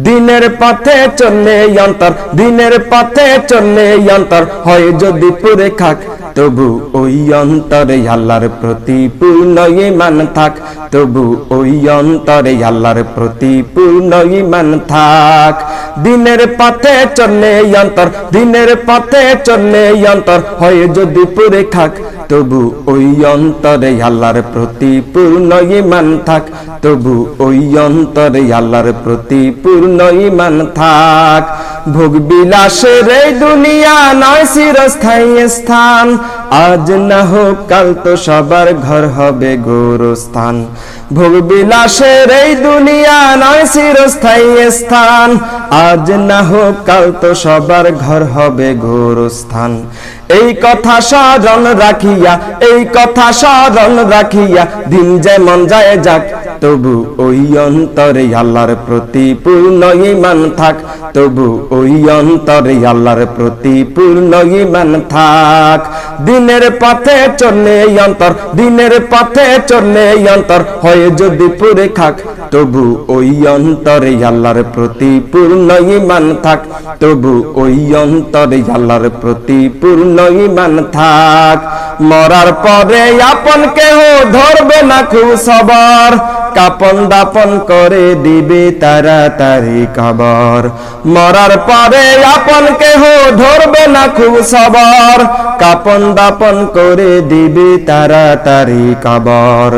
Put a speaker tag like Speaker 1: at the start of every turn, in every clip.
Speaker 1: দিনের পথে চললে অন্তর দিনের পথে চললে অন্তর হয় যদি পুরে খাক তবু ওই অন্তরে আল্লাহর প্রতি পূর্ণ ইমান থাক, তবু ওই অন্তরে আল্লাহর প্রতি পূর্ণ ইমান থাক। দিনের পথে চললে অন্তর, দিনের পথে চললে অন্তর, হয় যদি পুরে খাক, তবু ওই অন্তরে আল্লাহর প্রতি পূর্ণ ইমান থাক, তবু ওই অন্তরে আল্লাহর প্রতি পূর্ণ ইমান থাক। ভোগ বিলাসের এই দুনিয়া নয় চিরস্থায়ী স্থান। আজ না হোক, কাল তো সবার ঘর হবে গোরস্থান। ভোগ বিলাসের এই দুনিয়া নয় চিরস্থায়ী স্থান। আজ না হোক, কাল তো সবার ঘর হবে গোরস্থান। এই কথা স্মরণ রাখিয়া, এই কথা স্মরণ রাখিয়া, দিন যেমন যায় যাক, তবু ওই অন্তরে আল্লাহর প্রতি পূর্ণ ইমান থাক। তবু ওই অন্তরে আল্লাহর প্রতি পূর্ণ ইমান থাক। দিনের পথে চললে অন্তর, দিনের পথে চললে অন্তর। হয়ে যদি পুরে খাক তবু ওই অন্তরে আল্লাহর প্রতি পূর্ণ ইমান থাক। তবু ওই অন্তরে আল্লাহর প্রতি পূর্ণ ইমান থাক। মরার পরে আপন কেহ ধরবে না খুব সবার। কাপন দাপন করে দিবে তাড়াতাড়ি কবর মরার পরে আপন কেহ ধরবে না খুব সবর। কাপন দাপন করে দিবে তাড়াতাড়ি কবর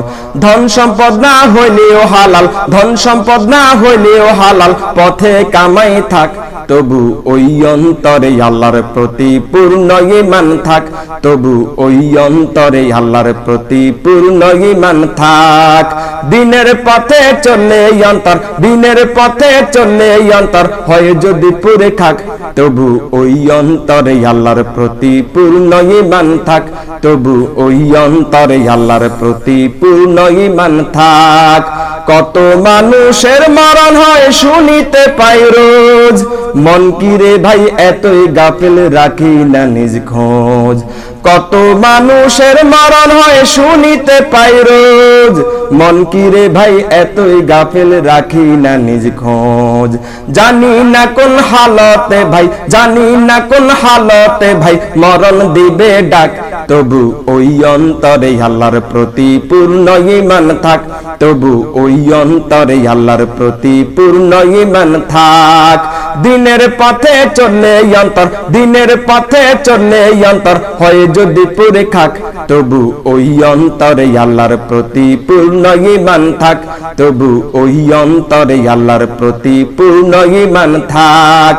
Speaker 1: ধন সম্পদ না হইলেও হালাল, ধন সম্পদ না হইলেও হালাল, পথে কামাই থাক তবু ওই অন্তরে আল্লাহর প্রতি পূর্ণ ইমান থাক। তবু ওই অন্তরে আল্লাহর প্রতি পূর্ণ ইমান থাক। দিনের পথে চললে অন্তর, দিনের পথে চললে অন্তর হয় যদি পুরে খাক তবু ওই অন্তরে আল্লাহর প্রতি পূর্ণ ইমান থাক। তবু ওই অন্তরে আল্লাহর প্রতি পূর্ণ ইমান থাক। কত মানুষের মরণ হয় শুনিতে পাই রোজ। মন কি রে ভাই, এতই গাফিল রাখি না নিজ খোঁজ। কত মানুষের মরণ হয় শুনিতে পাই রোজ। মন কি রে ভাই, এতই গাফিল রাখি না নিজ খোঁজ। জানি না কোন হালতে ভাই, জানি না কোন হালতে ভাই, মরণ দিবে ডাক। তবু ওই অন্তরে আল্লাহর প্রতি পূর্ণ ইমান থাক। তবু ওই অন্তরে আল্লাহর প্রতি পূর্ণ ইমান থাক। দিনের পথে চললে অন্তর, দিনের পথে চললে অন্তর, হয় যদি পুরে খাক তবু ওই অন্তরে আল্লাহর প্রতি পূর্ণ ইমান থাক। তবু ওই অন্তরে আল্লাহর প্রতি পূর্ণ ইমান থাক।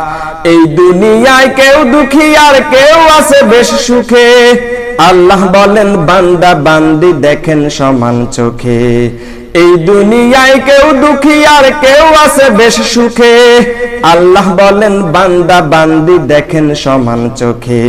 Speaker 1: এই দুনিয়ায় কেউ দুঃখী আর কেউ আছে বেশ সুখে। আল্লাহ বলেন, বান্দা বান্দি দেখেন সমান চোখে। এই দুনিয়ায় কেউ দুঃখী আর কেউ আছে বেশ সুখে। আল্লাহ বলেন, বান্দা বান্দি দেখেন সমান চোখে।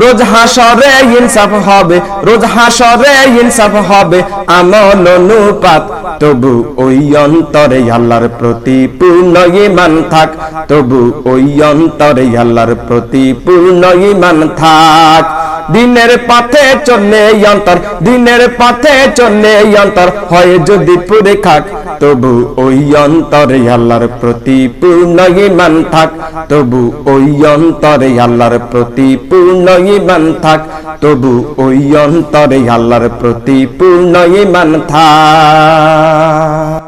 Speaker 1: রোজ হাসরে ইনসাফ হবে, রোজ হাসরে ইনসাফ হবে, আমল অনুপাত। তবু ওই অন্তরে আল্লাহর প্রতি পূর্ণ ইমান থাক। তবু ওই অন্তরে আল্লাহর প্রতি পূর্ণ ইমান থাক। দিনের পথে চললে অন্তর, দিনের পথে চললে অন্তর। হয় যদি পুরে খাক, তবু ওই অন্তরে আল্লাহর প্রতি পূর্ণ ইমান থাক। তবু ওই অন্তরে আল্লাহর প্রতি পূর্ণ ইমান থাক। তবু ওই অন্তরে আল্লাহর প্রতি পূর্ণ ইমান থাক।